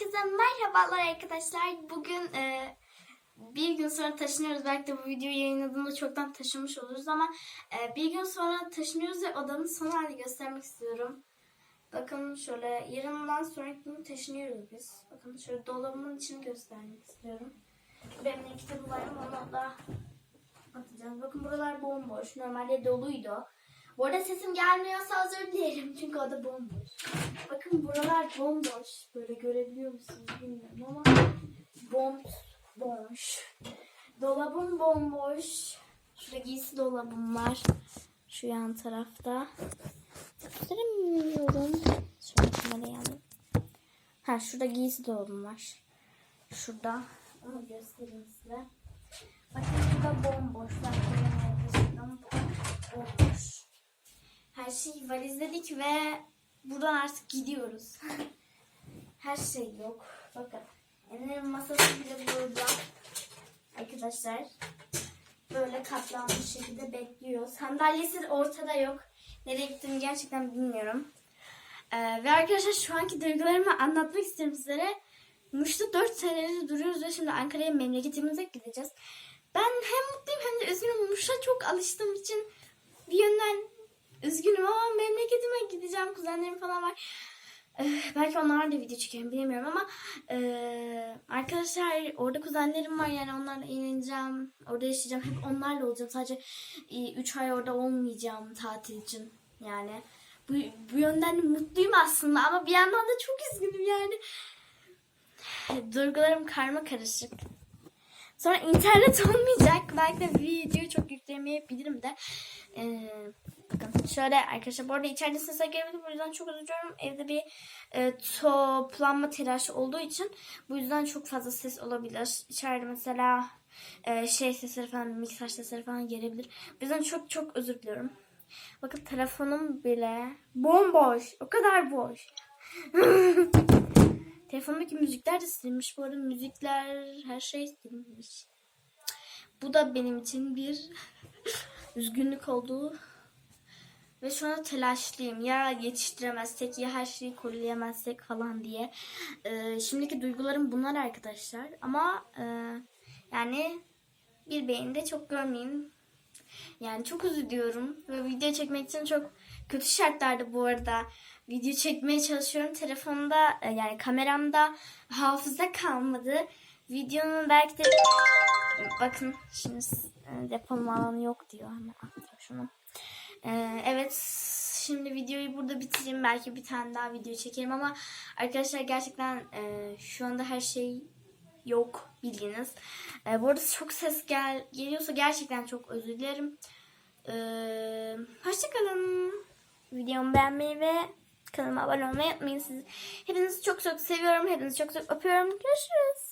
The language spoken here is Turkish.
Herkese merhabalar arkadaşlar. Bugün e, bir gün sonra taşınıyoruz. Belki de bu videoyu yayınladığımda çoktan taşınmış oluruz ama e, bir gün sonra taşınıyoruz ve odanın son halini göstermek istiyorum. Bakın şöyle yarından sonraki gün taşınıyoruz biz. Bakın şöyle dolabımın içini göstermek istiyorum. Benim de kitabı var ama onu da atacağız. Bakın buralar bomboş. Normalde doluydu. Bu arada sesim gelmiyorsa özür dilerim çünkü o da bomboş. Bakın buralar bomboş. Böyle görebiliyor musunuz bilmiyorum ama bom bomboş. Dolabım bomboş. Şurada giysi dolabım var. Şu yan tarafta. Gösteremiyorum. Şöyle kamerayı alayım. Ha şurada giysi dolabım var. Şurada. Onu göstereyim size. Bakın şurada bomboş. Bakın bomboş. Şeyi valizledik ve buradan artık gidiyoruz. Her şey yok. Bakın. Ender'in masası bile burada. Arkadaşlar. Böyle katlanmış şekilde bekliyor. Sandalyesi ortada yok. Nereye gittiğini gerçekten bilmiyorum. Ee, ve arkadaşlar şu anki duygularımı anlatmak istiyorum sizlere. Muş'ta 4 senedir duruyoruz ve şimdi Ankara'ya memleketimize gideceğiz. Ben hem mutluyum hem de üzgünüm. Muş'a çok alıştığım için bir yönden üzgünüm ama memleketime gideceğim. Kuzenlerim falan var. Ee, belki onlar da video çekerim bilemiyorum ama ee, arkadaşlar orada kuzenlerim var yani onlarla eğleneceğim. Orada yaşayacağım. Hep onlarla olacağım. Sadece 3 ay orada olmayacağım tatil için. Yani bu, bu yönden mutluyum aslında ama bir yandan da çok üzgünüm yani. Duygularım karma karışık. Sonra internet olmayacak. Belki de videoyu çok yükleyemeyebilirim de. Ee, bakın şöyle arkadaşlar bu arada içeride sesler gelebilir. Bu yüzden çok özür diliyorum. Evde bir e, toplanma telaşı olduğu için bu yüzden çok fazla ses olabilir. İçeride mesela e, şey sesleri falan, mikser sesleri falan gelebilir. Bu yüzden çok çok özür diliyorum. Bakın telefonum bile bomboş. O kadar boş. Telefondaki müzikler de silinmiş. Bu arada müzikler her şey silinmiş. Bu da benim için bir üzgünlük oldu. Ve şu telaşlıyım. Ya yetiştiremezsek ya her şeyi koruyamazsak falan diye. Ee, şimdiki duygularım bunlar arkadaşlar. Ama e, yani bir beyinde çok görmeyeyim. Yani çok üzülüyorum. Ve video çekmek için çok kötü şartlarda bu arada video çekmeye çalışıyorum. Telefonda e, yani kameramda hafıza kalmadı. Videonun belki de bakın şimdi e, depolama alanı yok diyor. Hemen atayım şunu. Ee, evet şimdi videoyu burada bitireyim. Belki bir tane daha video çekerim ama arkadaşlar gerçekten e, şu anda her şey yok bilginiz. E, bu arada çok ses gel geliyorsa gerçekten çok özür dilerim. E, hoşçakalın. Videomu beğenmeyi ve kanalıma abone olmayı unutmayın. Siz, hepinizi çok çok seviyorum. Hepinizi çok çok öpüyorum. Görüşürüz.